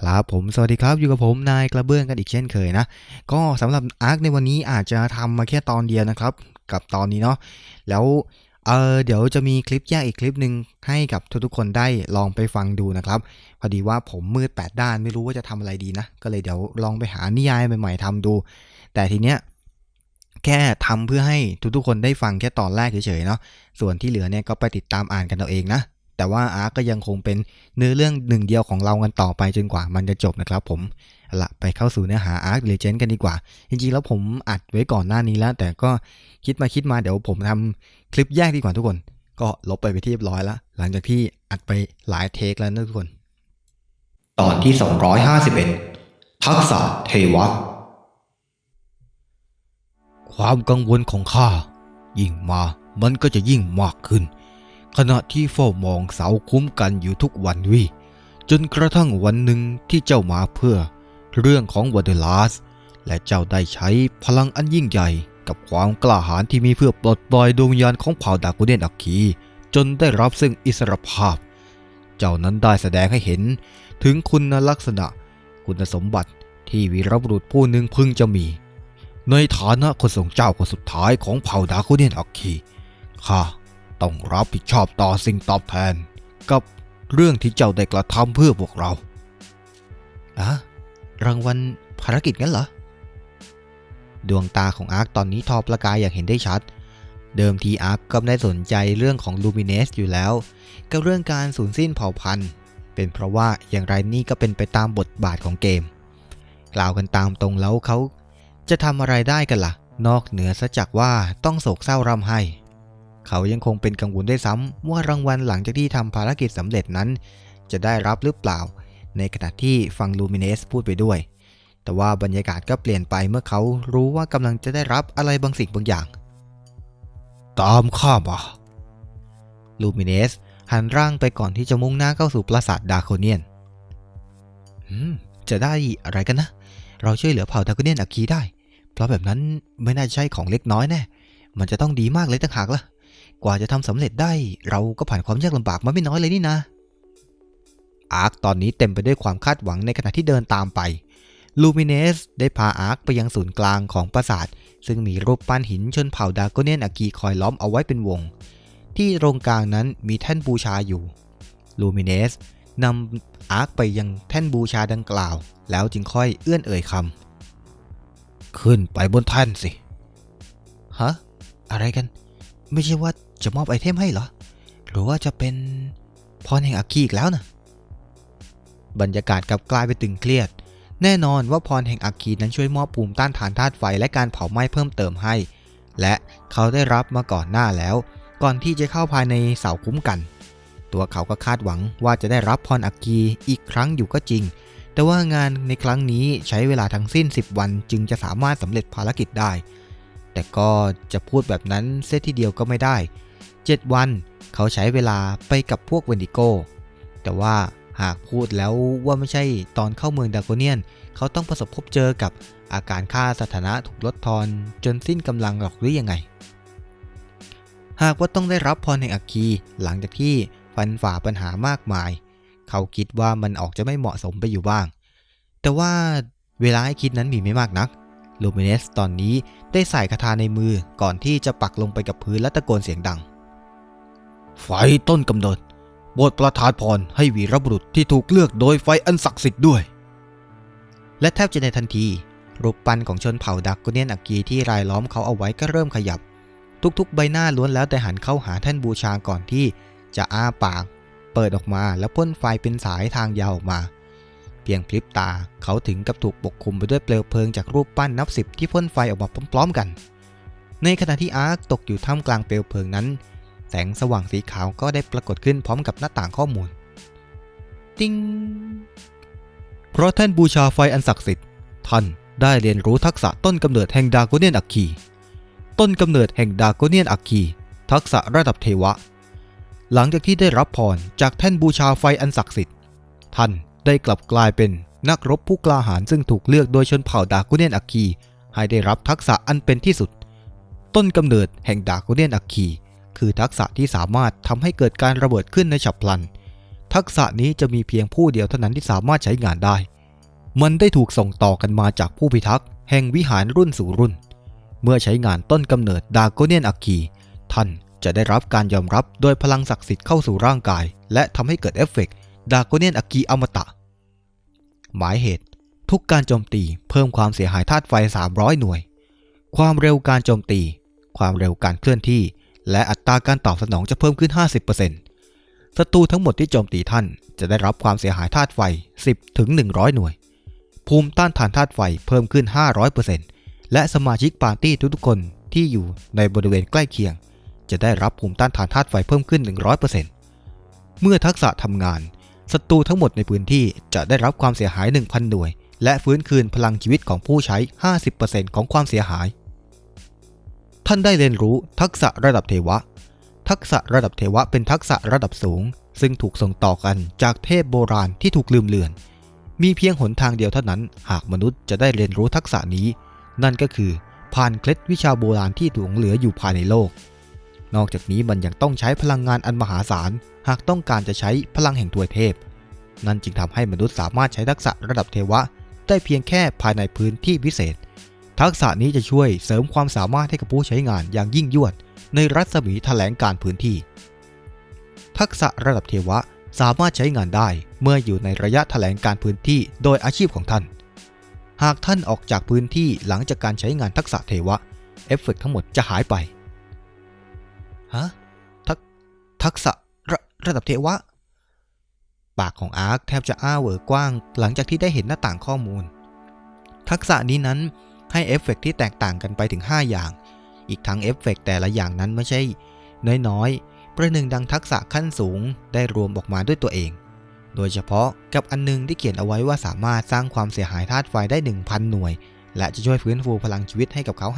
ครับผมสวัสดีครับอยู่กับผมนายกระเบื้องกันอีกเช่นเคยนะ ก็สำหรับอาร์คในวันนี้อาจจะทำมาแค่ตอนเดียวนะครับ กับตอนนี้เนาะแล้วเออเดี๋ยวจะมีคลิปแยกอีกคลิปหนึ่งให้กับทุกๆคนได้ลองไปฟังดูนะครับ พอดีว่าผมมืดแปดด้านไม่รู้ว่าจะทำอะไรดีนะ ก็เลยเดี๋ยวลองไปหานิยายใหม่ๆทำดู แต่ทีเนี้ยแค่ทำเพื่อให้ทุกๆคนได้ฟังแค่ตอนแรกเฉยๆเนาะส่วนที่เหลือเนี่ยก็ไปติดตามอ่านกันเอาเองนะ แต่ว่าอาร์คก็ยังคงเป็นเนื้อเรื่องหนึ่งเดียวของเรากันต่อไปจนกว่ามันจะจบนะครับผมเอาละไปเข้าสู่เนื้อหาอาร์คเลเจนกันดีกว่า จริงๆ แล้วผมอัดไว้ก่อนหน้านี้แล้ว แต่ก็คิดมาคิดมาเดี๋ยวผมทำคลิปแยกดีกว่าทุกคน ก็ลบไปไปนที่เรียบร้อยแล้ว หลังจากที่อัดไปหลายเทคแล้วนะทุกคน ตอนที่ 251 ทักษะเทวะ ความกังวลของข้ายิ่งมามันก็จะยิ่งมากขึ้น ขณะที่เฝ้ามองเสาคุ้มกันอยู่ทุกวันวิจนกระทั่งวันหนึ่งที่เจ้ามาเพื่อเรื่องของวอเดลาส และเจ้าได้ใช้พลังอันยิ่งใหญ่กับความกล้าหาญที่มีเพื่อปลดปล่อยดวงวิญญาณของเผ่าดากูเดนอักคีจนได้รับซึ่งอิสรภาพ เจ้านั้นได้แสดงให้เห็นถึงคุณลักษณะ คุณสมบัติที่วีรบุรุษผู้หนึ่งพึงจะมี ในฐานะคนทรงเจ้าคนสุดท้ายของเผ่าดาคูเนนอักคีข้า ต้องรับผิดชอบต่อสิ่งตอบแทน กับเรื่องที่เจ้าได้กระทำเพื่อพวกเราอะรางวัลภารกิจงั้นเหรอ ดวงตาของอาร์คตอนนี้ทอประกายอย่างเห็นได้ชัด เดิมทีอาร์คก็ไม่ได้สนใจเรื่องของลูมิเนสอยู่แล้ว กับเรื่องการสูญสิ้นเผ่าพันธุ์ เป็นเพราะว่าอย่างไรนี่ก็เป็นไปตามบทบาทของเกม กล่าวกันตามตรงแล้วเขาจะทำอะไรได้กันล่ะ นอกเหนือซะจากว่าต้องโศกเศร้าร่ำไห้ เขายังคงเป็นกังวลด้วยซ้ำว่ารางวัลหลังจากที่ทำภารกิจสำเร็จนั้น จะได้รับหรือเปล่า ในขณะที่ฟังลูมิเนสพูดไปด้วย แต่ว่าบรรยากาศก็เปลี่ยนไปเมื่อเขารู้ว่ากำลังจะได้รับอะไรบางสิ่งบางอย่าง ตามข้ามาลูมิเนสหันร่างไปก่อนที่จะมุ่งหน้าเข้าสู่ปราสาทดาโคเนียนจะได้อะไรกันนะ เราช่วยเหลือเผ่าดาโคเนียนอาคีได้ เพราะแบบนั้นไม่น่าจะใช่ของเล็กน้อยแน่ มันจะต้องดีมากเลยต่างหากล่ะ กว่าจะทำสำเร็จได้เราก็ผ่านความยากลำบากมาไม่น้อยเลยนี่นะ อาร์คตอนนี้เต็มไปด้วยความคาดหวังในขณะที่เดินตามไป ลูมิเนสได้พาอาร์คไปยังศูนย์กลางของปราสาท ซึ่งมีรูปปั้นหินชนเผ่าดาโกเนียนอากีคอยล้อมเอาไว้เป็นวง ที่ตรงกลางนั้นมีแท่นบูชาอยู่ ลูมิเนสนำอาร์คไปยังแท่นบูชาดังกล่าว แล้วจึงค่อยเอื้อนเอ่ยคำขึ้นไปบนแท่นสิ ฮะ อะไรกัน ไม่ใช่ว่า จะมอบไอเทมให้เหรอ หรือว่าจะเป็นพรแห่งอาคีอีกแล้วนะบรรยากาศกลับกลายเป็นตึงเครียด แน่นอนว่าพรแห่งอาคีนั้นช่วยมอบภูมิต้านทานธาตุไฟและการเผาไหม้เพิ่มเติมให้ และเขาได้รับมาก่อนหน้าแล้ว ก่อนที่จะเข้าภายในเสาคุ้มกัน ตัวเขาก็คาดหวังว่าจะได้รับพรอาคีอีกครั้งอยู่ก็จริง แต่ว่างานในครั้งนี้ใช้เวลาทั้งสิ้น 10 วันจึงจะสามารถสำเร็จภารกิจได้ แต่ก็จะพูดแบบนั้นเสียทีเดียวก็ไม่ได้ 7 วัน เขาใช้เวลาไปกับพวกเวนดิโก แต่ว่าหากพูดแล้วว่าไม่ใช่ตอนเข้าเมืองดาโกเนียน เขาต้องประสบพบเจอกับอาการค่าสถานะถูกลดทอนจนสิ้นกำลังหรอกหรือยังไง หากว่าต้องได้รับพรแห่งอัคคีหลังจากที่ฟันฝ่าปัญหามากมาย เขาคิดว่ามันออกจะไม่เหมาะสมไปอยู่บ้าง แต่ว่าเวลาให้คิดนั้นมีไม่มากนักลูมิเนสตอนนี้ได้ใส่คาถาในมือก่อนที่จะปักลงไปกับพื้นและตะโกนเสียงดัง ไฟต้นกำเนิดโบทประทานพรให้วีรบุรุษที่ถูกเลือกโดยไฟอันศักดิ์สิทธิ์ด้วย และแทบจะในทันที รูปปั้นของชนเผ่าดักกเนียนอักกีที่รายล้อมเขาเอาไว้ก็เริ่มขยับ ทุกๆ ใบหน้าล้วนแล้วแต่หันเข้าหาแท่านบูชาก่อนที่จะอ้าปาก เปิดออกมาแล้วพ่นไฟเป็นสายทางยาวออกมา เพียงพลิบตาเขาถึงกับถูกปกคลุมไปด้วยเปลวเพลิงจากรูปปั้นนับสิบที่พ่นไฟออกมาพร้อม ๆ กัน ในขณะที่อาร์คตกอยู่ท่ามกลางเปลวเพลิงนั้น แสงสว่างสีขาวก็ได้ปรากฏขึ้นพร้อมกับหน้าต่างข้อมูล ติ้ง เพราะท่านบูชาไฟอันศักดิ์สิทธิ์ ท่านได้เรียนรู้ทักษะต้นกำเนิดแห่งดาโกเนียนอัคคี ต้นกำเนิดแห่งดาโกเนียนอัคคี ทักษะระดับเทวะ หลังจากที่ได้รับพรจากแท่นบูชาไฟอันศักดิ์สิทธิ์ ท่านได้กลับกลายเป็นนักรบผู้กล้าหาญซึ่งถูกเลือกโดยชนเผ่าดาโกเนียนอัคคี ให้ได้รับทักษะอันเป็นที่สุด ต้นกำเนิดแห่งดาโกเนียนอัคคี คือทักษะที่สามารถทำให้เกิดการระเบิดขึ้นในฉับพลัน ทักษะนี้จะมีเพียงผู้เดียวเท่านั้นที่สามารถใช้งานได้ มันได้ถูกส่งต่อกันมาจากผู้พิทักษ์แห่งวิหารรุ่นสู่รุ่น เมื่อใช้งานต้นกำเนิดดาโกเนียนอัคคีท่านจะได้รับการยอมรับโดยพลังศักดิ์สิทธิ์เข้าสู่ร่างกาย และทำให้เกิดเอฟเฟกต์ดาโกเนียนอัคคีอมตะ หมายเหตุ ทุกการโจมตีเพิ่มความเสียหายธาตุไฟ 300 หน่วย ความเร็วการโจมตี ความเร็วการเคลื่อนที่ และอัตราการตอบสนองจะเพิ่มขึ้น 50%ศัตรูทั้งหมดที่โจมตีท่านจะได้รับความเสียหายธาตุไฟ 10 ถึง 100 หน่วย ภูมิต้านทานธาตุไฟเพิ่มขึ้น 500%และสมาชิกปาร์ตี้ทุกๆคนที่อยู่ในบริเวณใกล้เคียง จะได้รับภูมิต้านทานธาตุไฟเพิ่มขึ้น 100%เมื่อทักษะทำงานศัตรูทั้งหมดในพื้นที่จะได้รับความเสียหาย 1,000 หน่วย และฟื้นคืนพลังชีวิตของผู้ใช้ 50%ของความเสียหาย ท่านได้เรียนรู้ทักษะระดับเทวะ ทักษะระดับเทวะเป็นทักษะระดับสูง ซึ่งถูกส่งต่อกันจากเทพโบราณที่ถูกลืมเลือน มีเพียงหนทางเดียวเท่านั้น หากมนุษย์จะได้เรียนรู้ทักษะนี้ นั่นก็คือผ่านเคล็ดวิชาโบราณที่หลงเหลืออยู่ภายในโลก นอกจากนี้มันยังต้องใช้พลังงานอันมหาศาล หากต้องการจะใช้พลังแห่งถวเทพ นั่นจึงทำให้มนุษย์สามารถใช้ทักษะระดับเทวะ ได้เพียงแค่ภายในพื้นที่พิเศษ ทักษะนี้จะช่วยเสริมความสามารถให้กับผู้ใช้งานอย่างยิ่งยวด ในรัศมีแถลงการพื้นที่ ทักษะระดับเทวะสามารถใช้งานได้เมื่ออยู่ในระยะแถลงการพื้นที่โดยอาชีพของท่าน หากท่านออกจากพื้นที่หลังจากการใช้งานทักษะเทวะ เอฟเฟกต์ทั้งหมดจะหายไป ฮะ ทักทักษะระระดับเทวะ ปากของอาร์คแทบจะอ้าเวอกว้าง หลังจากที่ได้เห็นหน้าต่างข้อมูล ทักษะนี้นั้น ให้เอฟเฟกต์ที่แตกต่างกันไปถึง 5 อย่าง อีกทั้งเอฟเฟกต์แต่ละอย่างนั้นไม่ใช่ น้อยๆ ประหนึ่งดังทักษะขั้นสูงได้รวมออกมาด้วยตัวเอง โดยเฉพาะกับอันนึงที่เขียนเอาไว้ว่าสามารถสร้างความเสียหายธาตุไฟได้ 1,000 หน่วย และจะช่วยฟื้นฟูพลังชีวิตให้กับเขา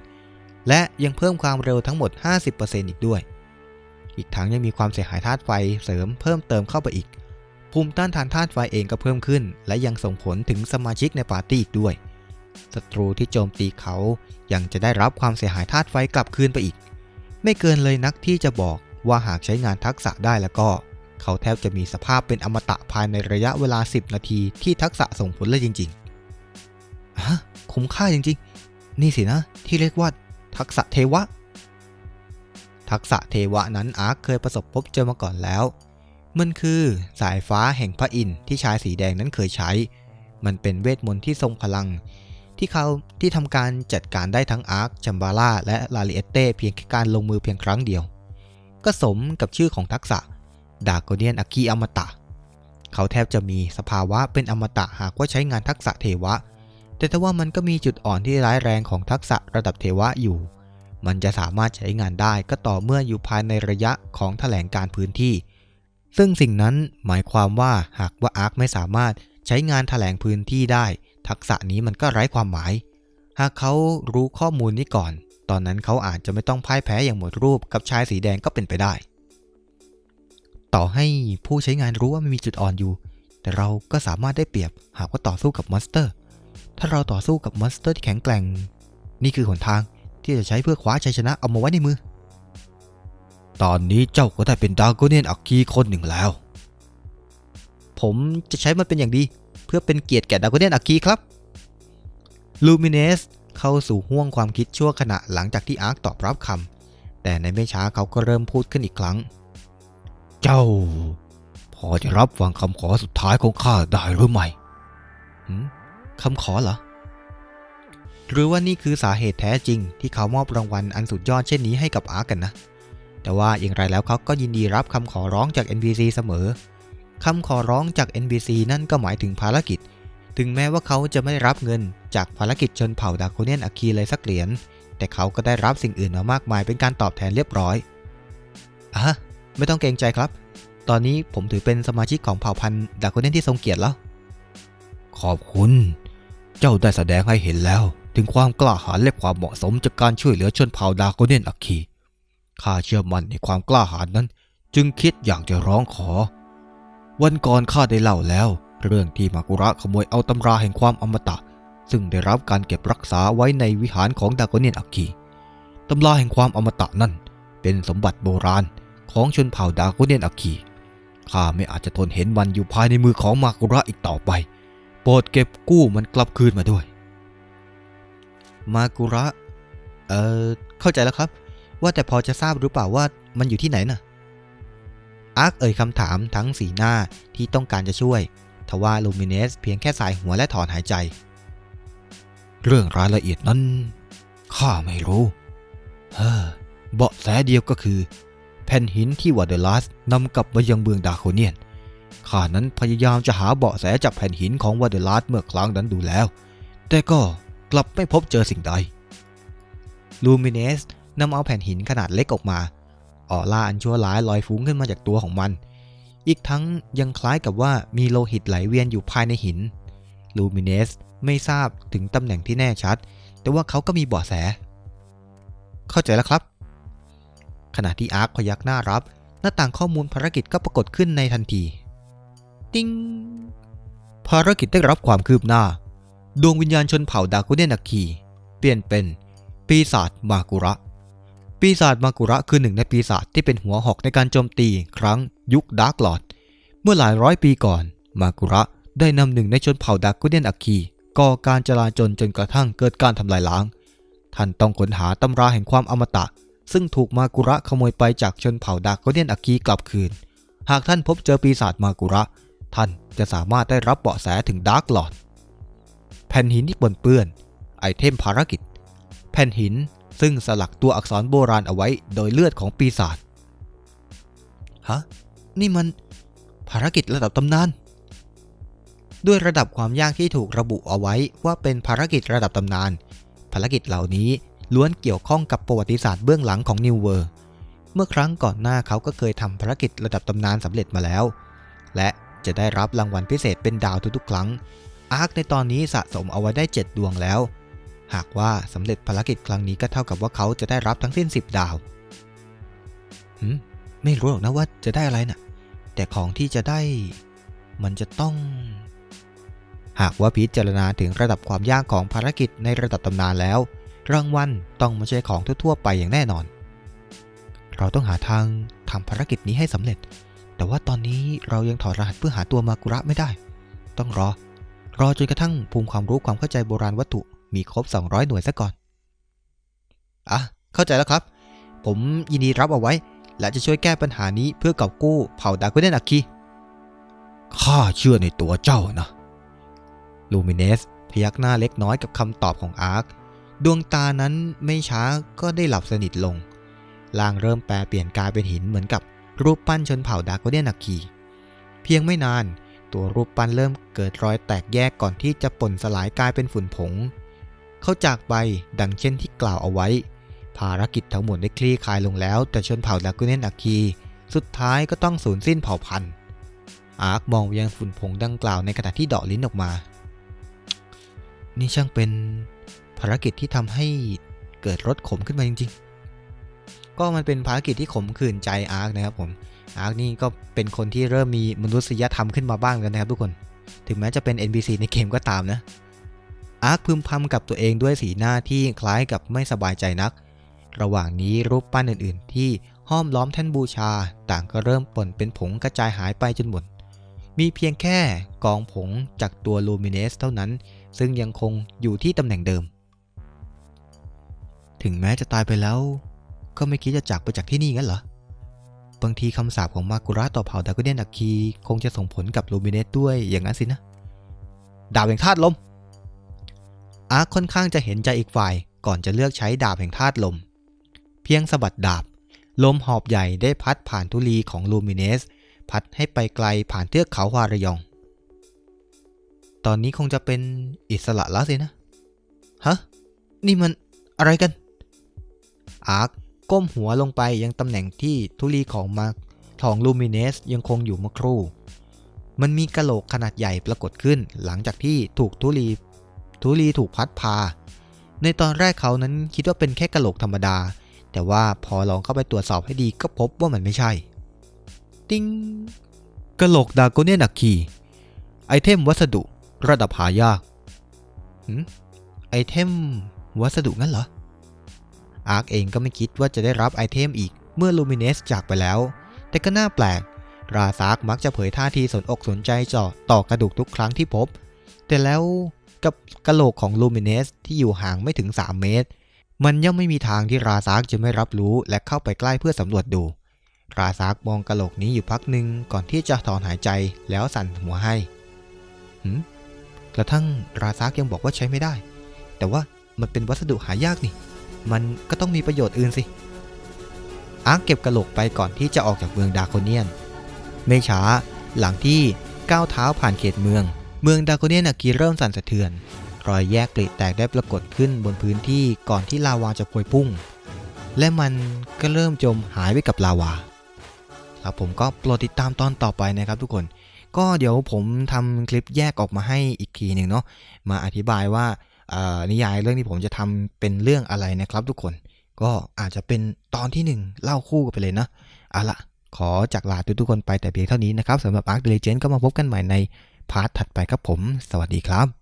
50%และยังเพิ่มความเร็วทั้งหมด 50%อีกด้วย อีกทั้งยังมีความเสียหายธาตุไฟเสริมเพิ่มเติมเข้าไปอีกภูมิต้านทานธาตุไฟเองก็เพิ่มขึ้น และยังส่งผลถึงสมาชิกในปาร์ตี้อีกด้วย ศัตรูที่โจมตีเขายังจะได้รับความเสียหายธาตุไฟกลับคืนไปอีก ไม่เกินเลยนักที่จะบอกว่าหากใช้งานทักษะได้แล้วก็ เขาแทบจะมีสภาพเป็นอมตะภายในระยะเวลา 10 นาทีที่ทักษะส่งผลเลยจริงๆฮะคุ้มค่าจริงๆ นี่สินะที่เรียกว่า ทักษะเทวะ ทักษะเทวะนั้นอาร์คเคยประสบพบเจอมาก่อนแล้วมันคือสายฟ้าแห่งพระอินทร์ที่ชายสีแดงนั้นเคยใช้ มันเป็นเวทมนต์ที่ทรงพลัง ที่เขาที่ทำการจัดการได้ทั้งอาร์คจัมบาร่าและลาลิเอเต้เพียงแค่การลงมือเพียงครั้งเดียว ก็สมกับชื่อของทักษะดากเนียนอากีอมตะ เขาแทบจะมีสภาวะเป็นอมตะหากว่าใช้งานทักษะเทวะ แต่ถ้าว่ามันก็มีจุดอ่อนที่ร้ายแรงของทักษะระดับเทวะอยู่ มันจะสามารถใช้งานได้ก็ต่อเมื่ออยู่ภายในระยะของแถลงการพื้นที่ ซึ่งสิ่งนั้นหมายความว่าหากว่าอาร์คไม่สามารถใช้งานแถลงพื้นที่ได้ ทักษะนี้มันก็ไร้ความหมาย หากเขารู้ข้อมูลนี้ก่อน ตอนนั้นเขาอาจจะไม่ต้องพ่ายแพ้อย่างหมดรูปกับชายสีแดงก็เป็นไปได้ ต่อให้ผู้ใช้งานรู้ว่ามันมีจุดอ่อนอยู่ แต่เราก็สามารถได้เปรียบหากว่าต่อสู้กับมอนสเตอร์ ถ้าเราต่อสู้กับมอนสเตอร์ที่แข็งแกร่ง นี่คือหนทางที่จะใช้เพื่อคว้าชัยชนะเอามาไว้ในมือ ตอนนี้เจ้าก็ได้เป็นดาโกเนียนอักคีคนหนึ่งแล้ว ผมจะใช้มันเป็นอย่างดี พื่อเป็นเกียรติแก่ดาโกเนียนอักคีครับลูมิเนสเข้าสู่ห่วงความคิดชั่วขณะหลังจากที่อาร์คตอบรับคำแต่ในไม่ช้าเขาก็เริ่มพูดขึ้นอีกครั้ง เจ้า พอจะรับฟังคำขอสุดท้ายของข้าได้หรือไม่คำขอเหรอ หรือว่านี่คือสาเหตุแท้จริง ที่เขามอบรางวัลอันสุดยอดเช่นนี้ให้กับอาร์กันนะ แต่ว่าอย่างไรแล้วเขาก็ยินดีรับคำขอร้องจาก NPC เสมอ คำขอร้องจาก NPC นั่นก็หมายถึงภารกิจ ถึงแม้ว่าเขาจะไม่รับเงินจากภารกิจชนเผ่าดาโคเนียนอาคีเลยสักเหรียญ แต่เขาก็ได้รับสิ่งอื่นมามากมายเป็นการตอบแทนเรียบร้อยอะไม่ต้องเกรงใจครับ ตอนนี้ผมถือเป็นสมาชิกของเผ่าพันธุ์ดาโคเนียนที่ทรงเกียรติแล้ว ขอบคุณ เจ้าได้แสดงให้เห็นแล้ว ถึงความกล้าหาญและความเหมาะสมจากการช่วยเหลือชนเผ่าดาโกเนียนอัคคีข้าเชื่อมั่นในความกล้าหาญนั้น จึงคิดอยากจะร้องขอ วันก่อนข้าได้เล่าแล้ว เรื่องที่มากุระขโมยเอาตำราแห่งความอมตะ ซึ่งได้รับการเก็บรักษาไว้ในวิหารของดากเนียนอัคคีตำราแห่งความอมตะนั่น เป็นสมบัติโบราณของชนเผ่าดากเนียนอัคคีข้าไม่อาจจะทนเห็นมันอยู่ภายในมือของมากุระอีกต่อไป โปรดเก็บกู้มันกลับคืนมาด้วย มากุระ เอ่อ เข้าใจแล้วครับ ว่าแต่พอจะทราบหรือเปล่าว่ามันอยู่ที่ไหนน่ะ อาร์คเอ่ยคำถามทั้งสีหน้าที่ต้องการจะช่วย ทว่าลูมิเนสเพียงแค่สายหัวและถอนหายใจ เรื่องรายละเอียดนั้นข้าไม่รู้เฮ้อเบาะแสเดียวก็คือ แผ่นหินที่วาเดลัสนำกลับมายังเมืองดาโคเนียนข้านั้นพยายามจะหาเบาะแสจากแผ่นหินของวาเดลัสเมื่อครั้งนั้นดูแล้ว แต่ก็กลับไม่พบเจอสิ่งใดลูมิเนสนำเอาแผ่นหินขนาดเล็กออกมา ออร่าอันชั่วร้ายลอยฟุ้งขึ้นมาจากตัวของมัน อีกทั้งยังคล้ายกับว่ามีโลหิตไหลเวียนอยู่ภายในหิน ลูมิเนสไม่ทราบถึงตำแหน่งที่แน่ชัด แต่ว่าเขาก็มีเบาะแส เข้าใจแล้วครับ ขณะที่อาร์คพยักหน้ารับ หน้าต่างข้อมูลภารกิจก็ปรากฏขึ้นในทันที ติ้งภารกิจได้รับความคืบหน้า ดวงวิญญาณชนเผ่าดากุเนนาคีเปลี่ยนเป็นปีศาจมากุระ ปีศาจมากุระคือหนึ่งในปีศาจที่เป็นหัวหอกในการโจมตีครั้งยุคดาร์กลอดเมื่อหลายร้อยปีก่อน มากุระได้นำหนึ่งในชนเผ่าดากุเนนาคีก่อการจลาจลจนกระทั่งเกิดการทำลายล้าง ท่านต้องค้นหาตำราแห่งความอมตะ ซึ่งถูกมากุระขโมยไปจากชนเผ่าดากุเนนาคีกลับคืน หากท่านพบเจอปีศาจมากุระ ท่านจะสามารถได้รับเบาะแสถึงดาร์กลอดแผ่นหินที่ปนเปื้อน ไอเทมภารกิจ แผ่นหิน ซึ่งสลักตัวอักษรโบราณเอาไว้โดยเลือดของปีศาจ ฮะ นี่มันภารกิจระดับตำนาน ด้วยระดับความยากที่ถูกระบุเอาไว้ว่าเป็นภารกิจระดับตำนาน ภารกิจเหล่านี้ล้วนเกี่ยวข้องกับประวัติศาสตร์เบื้องหลังของนิวเวอร์ เมื่อครั้งก่อนหน้าเขาก็เคยทำภารกิจระดับตำนานสำเร็จมาแล้ว และจะได้รับรางวัลพิเศษเป็นดาวทุกๆ ครั้ง อาร์คในตอนนี้สะสมเอาไว้ได้ 7 ดวงแล้ว หากว่าสำเร็จภารกิจครั้งนี้ก็เท่ากับว่าเขาจะได้รับทั้งสิ้น 10 ดาวหืมไม่รู้หรอกนะว่าจะได้อะไรน่ะ แต่ของที่จะได้ มันจะต้อง หากว่าพิจารณาถึงระดับความยากของภารกิจในระดับตำนานแล้ว รางวัลต้องไม่ใช่ของทั่วๆไปอย่างแน่นอน เราต้องหาทางทำภารกิจนี้ให้สำเร็จ แต่ว่าตอนนี้เรายังถอดรหัสเพื่อหาตัวมากุระไม่ได้ ต้องรอ รอจนกระทั่งภูมิความรู้ความเข้าใจโบราณวัตถุ มีครบ 200 หน่วยซะก่อน อะ เข้าใจแล้วครับ ผมยินดีรับเอาไว้ และจะช่วยแก้ปัญหานี้เพื่อกอบกู้เผ่าดากุเดนอาคีข้าเชื่อในตัวเจ้านะ ลูมิเนส พยักหน้าเล็กน้อยกับคำตอบของอาร์ค ดวงตานั้นไม่ช้าก็ได้หลับสนิทลงล่างเริ่มแปลเปลี่ยนกลายเป็นหินเหมือนกับรูปปั้นชนเผ่าดาโกเดียนาคี เพียงไม่นานตัวรูปปั้นเริ่มเกิดรอยแตกแยกก่อนที่จะป่นสลายกลายเป็นฝุ่นผง เขาจากไปดังเช่นที่กล่าวเอาไว้ ภารกิจทั้งหมดได้คลี่คลายลงแล้ว แต่ชนเผ่าดาโกเดียนาคีสุดท้ายก็ต้องสูญสิ้นเผ่าพันธุ์ อาร์คมองไปยังฝุ่นผงดังกล่าวในขณะที่เดาะลิ้นออกมา นี่ช่างเป็นภารกิจที่ทำให้เกิดรสขมขึ้นมาจริง ๆ ก็มันเป็นภารกิจที่ขมขื่นใจอาร์คนะครับผม อาร์คนี่ก็เป็นคนที่เริ่มมีมนุษยธรรมขึ้นมาบ้างแล้วนะครับทุกคน ถึงแม้จะเป็น NPC ในเกมก็ตามนะ อาร์คพึมพำกับตัวเองด้วยสีหน้าที่คล้ายกับไม่สบายใจนัก ระหว่างนี้รูปปั้นอื่นๆ ที่ห้อมล้อมแท่นบูชา ต่างก็เริ่มป่นเป็นผงกระจายหายไปจนหมด มีเพียงแค่กองผงจากตัวลูมิเนสเท่านั้น ซึ่งยังคงอยู่ที่ตำแหน่งเดิม ถึงแม้จะตายไปแล้ว ก็ไม่คิดจะจากไปจากที่นี่งั้นเหรอบางทีคำสาปของมากุระต่อเผ่าดากุเดนอักคี คงจะส่งผลกับลูมิเนสด้วยอย่างนั้นสินะ ดาบแห่งธาตุลม อาร์คค่อนข้างจะเห็นใจอีกฝ่ายก่อนจะเลือกใช้ดาบแห่งธาตุลม เพียงสะบัดดาบ ลมหอบใหญ่ได้พัดผ่านทุลีของลูมิเนส พัดให้ไปไกลผ่านเทือกเขาวารยอง ตอนนี้คงจะเป็นอิสระแล้วสินะ ฮะ นี่มันอะไรกัน อาร์คก้มหัวลงไปยังตำแหน่งที่ทุลีของมาของลูมิเนสยังคงอยู่เมื่อครู่ มันมีกะโหลกขนาดใหญ่ปรากฏขึ้นหลังจากที่ถูกทุลี ทุลีถูกพัดพา ในตอนแรกเขานั้นคิดว่าเป็นแค่กระโหลกธรรมดา แต่ว่าพอลองเข้าไปตรวจสอบให้ดีก็พบว่ามันไม่ใช่ ติ้งกระโหลกดาโกเนียนักคีไอเทมวัสดุระดับหายากไอเทมวัสดุงั้นเหรอ อาร์คเองก็ไม่คิดว่าจะได้รับไอเทมอีกเมื่อลูมิเนสจากไปแล้ว แต่ก็น่าแปลก ราซากมักจะเผยท่าทีสนอกสนใจจาะต่อกระดูกทุกครั้งที่พบ แต่แล้ว กับกะโหลกของลูมิเนสที่อยู่ห่างไม่ถึง 3 เมตร มันย่อมไม่มีทางที่ราซากจะไม่รับรู้และเข้าไปใกล้เพื่อสำรวจดู ราซากมองกะโหลกนี้อยู่พักหนึ่งก่อนที่จะถอนหายใจแล้วสั่นหัวให้หืมกระทั่งราซากยังบอกว่าใช้ไม่ได้ แต่ว่ามันเป็นวัสดุหายากนี่ มันก็ต้องมีประโยชน์อื่นสิอาร์เก็บกระโหลกไปก่อนที่จะออกจากเมืองดาโคเนียน ไม่ช้าหลังที่ก้าวเท้าผ่านเขตเมือง เมืองดาโคเนียนอากีเริ่มสั่นสะเทือน รอยแยกปริแตกได้ปรากฏขึ้นบนพื้นที่ก่อนที่ลาวาจะพวยพุ่ง และมันก็เริ่มจมหายไปกับลาวาแล้วผมก็โปรดติดตามตอนต่อไปนะครับทุกคน ก็เดี๋ยวผมทำคลิปแยกออกมาให้อีกทีหนึ่งเนาะมาอธิบายว่านิยายเรื่องที่ผมจะทำเป็นเรื่องอะไรนะครับทุกคน ก็อาจจะเป็นตอนที่หนึ่งเล่าคู่กันไปเลยนะเอาละขอจากลาทุกๆคนไปแต่เพียงเท่านี้นะครับสำหรับ Arc the Legend ก็มาพบกันใหม่ใน พาร์ทถัดไปครับผม สวัสดีครับ